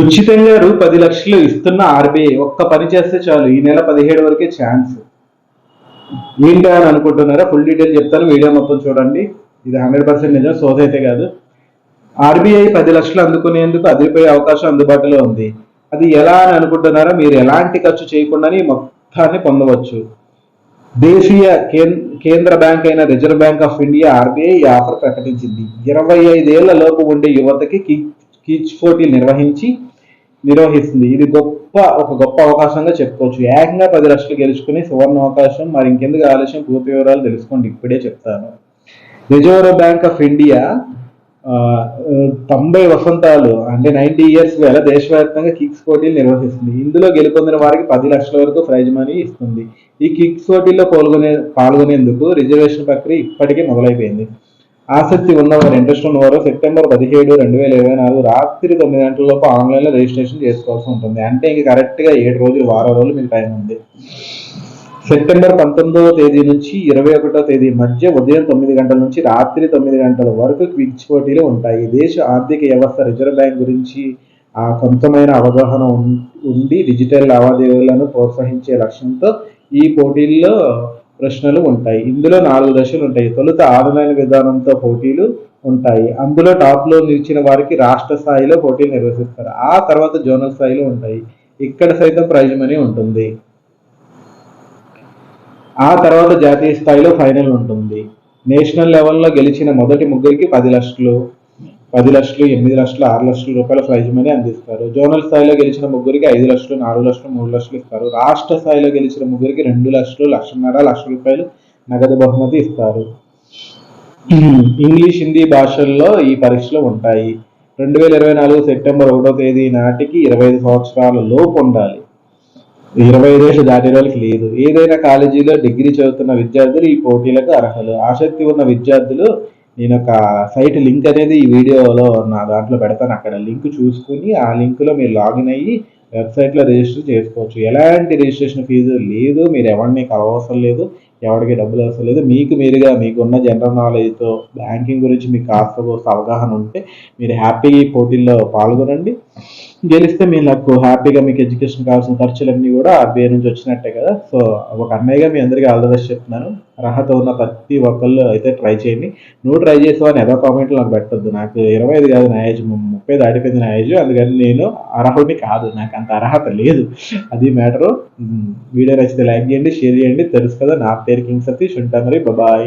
ఉచితంగా రూ పది లక్షలు ఇస్తున్న ఆర్బీఐ ఒక్క పని చేస్తే చాలు. ఈ నెల పదిహేడు వరకే ఛాన్స్. ఏంటి అని అనుకుంటున్నారా? ఫుల్ డీటెయిల్ చెప్తాను. వీడియో మొత్తం చూడండి. ఇది హండ్రెడ్ పర్సెంట్ నిజం. సోద అయితే కాదు. ఆర్బీఐ పది లక్షలు అందుకునేందుకు అదిరిపోయే అవకాశం అందుబాటులో ఉంది. అది ఎలా అని అనుకుంటున్నారా? మీరు ఎలాంటి ఖర్చు చేయకుండానే మొత్తాన్ని పొందవచ్చు. దేశీయ కేంద్ర బ్యాంక్ అయిన reserve bank of India RBI ఈ ఆఫర్ ప్రకటించింది. ఇరవై ఐదేళ్ళ లోపు ఉండే యువతకి కీచ్ పోటీలు నిర్వహించి నిర్వహిస్తుంది. ఇది గొప్ప ఒక గొప్ప అవకాశంగా చెప్పుకోవచ్చు. ఏకంగా పది లక్షలు గెలుచుకుని సువర్ణ అవకాశం మరి ఇంకెందుకు ఆలస్యం? పూర్తి వివరాలు తెలుసుకోండి. ఇప్పుడే చెప్తాను. రిజర్వ్ బ్యాంక్ ఆఫ్ ఇండియా తొంభై వసంతాలు అంటే నైన్టీ ఇయర్స్ వేళ దేశవ్యాప్తంగా కిక్స్ పోటీలు నిర్వహిస్తుంది. ఇందులో గెలుపొందిన వారికి పది లక్షల వరకు ప్రైజ్ మనీ ఇస్తుంది. ఈ కిక్స్ పోటీల్లో పాల్గొనే పాల్గొనేందుకు రిజర్వేషన్ ప్రక్రియ ఇప్పటికే మొదలైపోయింది. ఆసక్తి ఉన్నవారు ఇంట్రెస్ట్ ఉన్నవారు సెప్టెంబర్ పదిహేడు రెండు వేల ఇరవై నాలుగు రాత్రి తొమ్మిది గంటలలోపు ఆన్లైన్లో రిజిస్ట్రేషన్ చేసుకోవాల్సి ఉంటుంది. అంటే ఇంక కరెక్ట్గా ఏడు రోజులు వారం రోజులు మీకు టైం ఉంది. సెప్టెంబర్ పంతొమ్మిదవ తేదీ నుంచి ఇరవై ఒకటో తేదీ మధ్య ఉదయం తొమ్మిది గంటల నుంచి రాత్రి తొమ్మిది గంటల వరకు క్విజ్ పోటీలు ఉంటాయి. దేశ ఆర్థిక వ్యవస్థ రిజర్వ్ బ్యాంక్ గురించి ఆ కొంతమైన అవగాహన ఉం- ఉండి డిజిటల్ లావాదేవీలను ప్రోత్సహించే లక్ష్యంతో ఈ పోటీల్లో ప్రశ్నలు ఉంటాయి. ఇందులో నాలుగు దశలు ఉంటాయి. తొలుత ఆన్లైన్ విధానంతో పోటీలు ఉంటాయి. అందులో టాప్లో నిలిచిన వారికి రాష్ట్ర స్థాయిలో పోటీలు నిర్వహిస్తారు. ఆ తర్వాత జోనల్ స్థాయిలో ఉంటాయి. ఇక్కడ సైతం ప్రైజ్ మనీ ఉంటుంది. ఆ తర్వాత జాతీయ స్థాయిలో ఫైనల్ ఉంటుంది. నేషనల్ లెవెల్లో గెలిచిన మొదటి ముగ్గురికి పది లక్షలు. పది లక్షలు ఎనిమిది లక్షలు ఆరు లక్షల రూపాయల ప్రైజ్ మనీ అందిస్తారు. జోనల్ స్థాయిలో గెలిచిన ముగ్గురికి ఐదు లక్షలు నాలుగు లక్షలు మూడు లక్షలు ఇస్తారు. రాష్ట్ర స్థాయిలో గెలిచిన ముగ్గురికి రెండు లక్షలు లక్షన్నర లక్ష రూపాయలు నగదు బహుమతి ఇస్తారు. ఇంగ్లీష్ హిందీ భాషల్లో ఈ పరీక్షలు ఉంటాయి. రెండు వేల ఇరవై నాలుగు సెప్టెంబర్ ఒకటో తేదీ నాటికి ఇరవై ఐదు సంవత్సరాల లోపు ఉండాలి. ఇరవై ఐదేళ్ళు దాటిన వాళ్ళకి లేదు. ఏదైనా కాలేజీలో డిగ్రీ చదువుతున్న విద్యార్థులు ఈ పోటీలకు అర్హులు. ఆసక్తి ఉన్న విద్యార్థులు నేను ఒక సైట్ లింక్ అనేది ఈ వీడియోలో నా దాంట్లో పెడతాను. అక్కడ లింక్ చూసుకుని ఆ లింక్లో మీరు లాగిన్ అయ్యి వెబ్సైట్లో రిజిస్టర్ చేసుకోవచ్చు. ఎలాంటి రిజిస్ట్రేషన్ ఫీజు లేదు. మీరు ఎవరిని అవసరం లేదు. ఎవరికి డబ్బులు అవసరం లేదు. మీకు మీరుగా మీకున్న జనరల్ నాలెడ్జ్తో బ్యాంకింగ్ గురించి మీకు కాస్త కోస్త అవగాహన ఉంటే మీరు హ్యాపీగా ఈ పోటీల్లో పాల్గొనండి. గెలిస్తే మీరు నాకు హ్యాపీగా మీకు ఎడ్యుకేషన్ కావాల్సిన ఖర్చులన్నీ కూడా ఆర్బీఐ నుంచి వచ్చినట్టే కదా. సో ఒక అన్నయ్యగా మీ అందరికీ ఆల్ ద బెస్ట్ చెప్తున్నాను. అర్హత ఉన్న ప్రతి ఒక్కళ్ళు అయితే ట్రై చేయండి. నువ్వు ట్రై చేసావు అని ఏదో కామెంట్లు నాకు పెట్టద్దు. నాకు ఇరవై ఐదు కాదు నా ఏజ్ ముప్పై దాటిపోయింది నా ఏజ్ అందుకని నేను అర్హుడిని కాదు. నాకు అంత అర్హత లేదు. అది మ్యాటరు వీడియో నచ్చితే లైక్ చేయండి షేర్ చేయండి. తెలుసు కదా నా పేరు కింగ్ సతీష్. ఉంటాను మరి. బాయ్